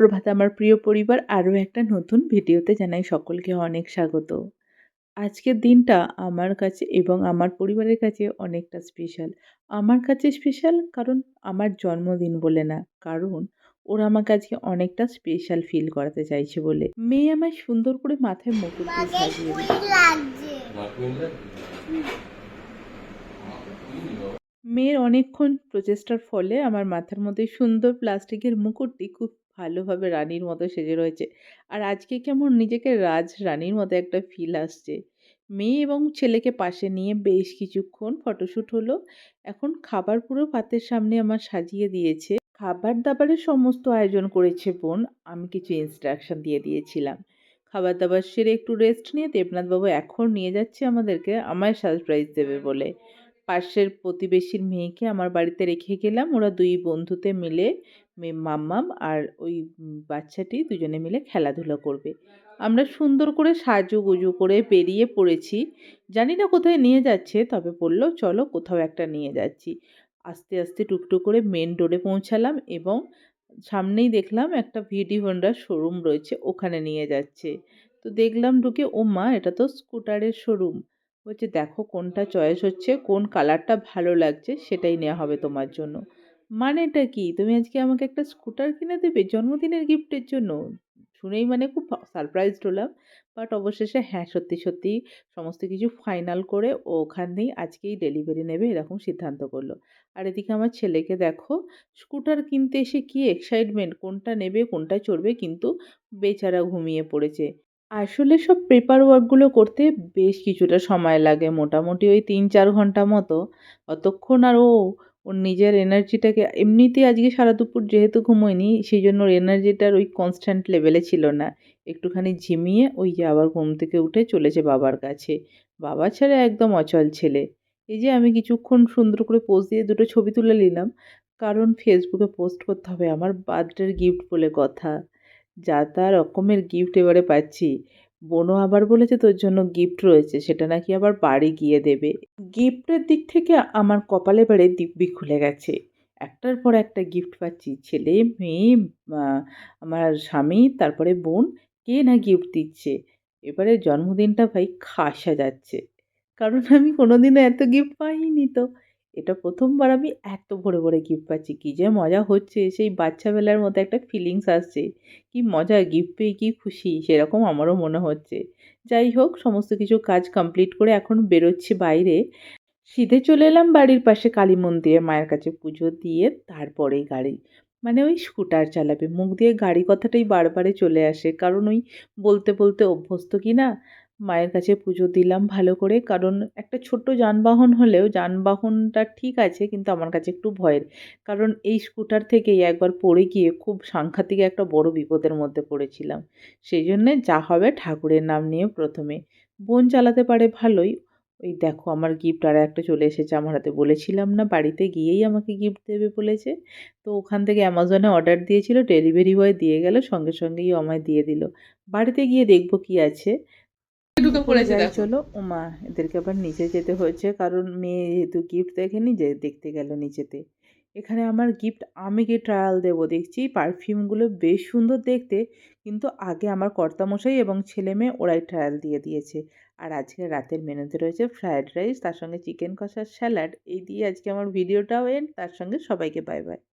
সুপ্রভাত আমার প্রিয় পরিবার আরও একটা নতুন ভিডিওতে জানাই সকলকে অনেক স্বাগত। আজকের দিনটা আমার কাছে এবং আমার পরিবারের কাছে অনেকটা স্পেশাল আমার কাছে স্পেশাল কারণ আমার জন্মদিন বলে না কারণ ওরা আমাকে আজকে অনেকটা স্পেশাল ফিল করাতে চাইছে বলে। মেয়ে আমায় সুন্দর করে মাথায় মুকুট দিয়ে সাজিয়ে মেয়ের অনেকক্ষণ প্রচেষ্টার ফলে আমার মাথার মধ্যে সুন্দর প্লাস্টিকের মুকুটটি খুব ভালোভাবে রানীর মতো সেজে রয়েছে। আর আজকে কেমন নিজেকে রাজ রানীর মতো একটা ফিল আসছে। মেয়ে এবং ছেলেকে পাশে নিয়ে বেশ কিছুক্ষণ ফটোশ্যুট হলো। এখন খাবার পুরো পাতের সামনে আমার সাজিয়ে দিয়েছে। খাবার দাবারের সমস্ত আয়োজন করেছে বোন। আমি কিছু ইনস্ট্রাকশন দিয়ে দিয়েছিলাম। খাবার দাবার সেরে একটু রেস্ট নিয়ে দেবনাথবাবু এখন নিয়ে যাচ্ছে আমাদেরকে আমায় সারপ্রাইজ দেবে বলে। পাশের প্রতিবেশীর মেয়েকে আমার বাড়িতে রেখে গেলাম। ওরা দুই বন্ধুতে মিলে মাম্মাম আর ওই বাচ্চাটি দুজনে মিলে খেলাধুলা করবে। আমরা সুন্দর করে সাজুগুজু করে বেরিয়ে পড়েছি। জানি না কোথায় নিয়ে যাচ্ছে, তবে বলল, চলো কোথাও একটা নিয়ে যাচ্ছি। আস্তে আস্তে টুকটুক করে মেন রোডে পৌঁছালাম এবং সামনেই দেখলাম একটা ভিডি হোন্ডার শোরুম রয়েছে, ওখানে নিয়ে যাচ্ছে। তো দেখলাম ঢুকে, ও মা, এটা তো স্কুটারের শোরুম। বলছে, দেখো কোনটা চয়েস হচ্ছে, কোন কালারটা ভালো লাগছে, সেটাই নেওয়া হবে তোমার জন্য। মানেটা কি? তুমি আজকে আমাকে একটা স্কুটার কিনে দেবে জন্মদিনের গিফটের জন্য। শুনেই মানে খুব সারপ্রাইজড হলাম। বাট অবশেষে হ্যাঁ সত্যি সত্যি সমস্ত কিছু ফাইনাল করে ও ওখানেই আজকেই ডেলিভারি নেবে এরকম সিদ্ধান্ত করল। আর এদিকে আমার ছেলেকে দেখো, স্কুটার কিনতে এসে কি এক্সাইটমেন্ট কোনটা নেবে, কোনটা চড়বে? কিন্তু বেচারা ঘুমিয়ে পড়েছে। আসলে সব পেপার ওয়ার্কগুলো করতে বেশ কিছুটা সময় লাগে। মোটামুটি ওই তিন চার ঘণ্টা মতো। অতক্ষণ আর ও ওর নিজের এনার্জিটাকে এমনিতেই আজকে সারা দুপুর যেহেতু ঘুমোয়নি সেই জন্য ওর এনার্জিটার ওই কনস্ট্যান্ট লেভেলে ছিল না। একটুখানি ঝিমিয়ে ওই যে আবার ঘুম থেকে উঠে চলেছে বাবার কাছে। বাবা ছাড়া একদম অচল ছেলে। এই যে আমি কিছুক্ষণ সুন্দর করে পোস্ট দিয়ে দুটো ছবি তুলে নিলাম, কারণ ফেসবুকে পোস্ট করতে হবে। আমার বার্থডের গিফট বলে কথা। যা তা রকমের গিফট এবারে পাচ্ছি। বোনও আবার বলেছে, তোর জন্য গিফট রয়েছে, সেটা নাকি আবার বাড়ি গিয়ে দেবে। গিফটের দিক থেকে আমার কপালে বাড়ে দিব্যি খুলে গেছে। একটার পর একটা গিফট পাচ্ছি, ছেলে, মেয়ে আমার স্বামী, তারপরে বোন, কে না গিফট দিচ্ছে? এবারে জন্মদিনটা ভাই খাসা যাচ্ছে। কারণ আমি কোনোদিনও এত গিফট পাইনি তো। এটা প্রথমবার আমি এত ভরে ভরে গিফট পাচ্ছি, কী যে মজা হচ্ছে, সেই বাচ্চাবেলার মতো একটা ফিলিংস আসছে, কি মজা গিফট পেয়ে কি খুশি, সেরকম আমারও মনে হচ্ছে। যাই হোক, সমস্ত কিছু কাজ কমপ্লিট করে এখন বেরোচ্ছি বাইরে। সিধে চলে এলাম বাড়ির পাশে কালী মন্দিরে মায়ের কাছে পুজো দিয়ে তারপরেই গাড়ি মানে ওই স্কুটার চালাবে। মুখ দিয়ে গাড়ি কথাটাই বারবারে চলে আসে, কারণ ওই বলতে বলতে অভ্যস্ত কি না মায়ের কাছে পুজো দিলাম ভালো করে। কারণ একটা ছোট্ট যানবাহন হলেও যানবাহনটা ঠিক আছে, কিন্তু আমার কাছে একটু ভয়ের। কারণ এই স্কুটার থেকেই একবার পড়ে গিয়ে খুব সাংঘাতিক একটা বড় বিপদের মধ্যে পড়েছিলাম। সেই জন্যে যা হবে ঠাকুরের নাম নিয়ে প্রথমে। বোন চালাতে পারে ভালোই। ওই দেখো আমার গিফট আর একটা চলে এসেছে, আমার হাতে বলেছিলাম না, বাড়িতে গিয়েই আমাকে গিফট দেবে বলেছে। তো ওখান থেকে অ্যামাজনে অর্ডার দিয়েছিল ডেলিভারি বয় দিয়ে গেল, সঙ্গে সঙ্গেই আমায় দিয়ে দিল। বাড়িতে গিয়ে দেখব কি আছে। ঢুকে পড়েছে চলো। ওমা এদেরকে আবার নিচে যেতে হয়েছে কারণ মেয়ে যেহেতু গিফট দেখেনি যে দেখতে গেল নিচেতে। এখানে আমার গিফট আমি কি ট্রায়াল দেবো দেখছি পারফিউমগুলো বেশ সুন্দর দেখতে কিন্তু আগে আমার কর্তামশাই এবং ছেলে মেয়ে ওরাই ট্রায়াল দিয়ে দিয়েছে। আর আজকে রাতের মেনুতে রয়েছে ফ্রায়েড রাইস তার সঙ্গে চিকেন কষার স্যালাড এই দিয়ে আজকে আমার ভিডিওটাও এন্ড তার সঙ্গে সবাইকে বাই বাই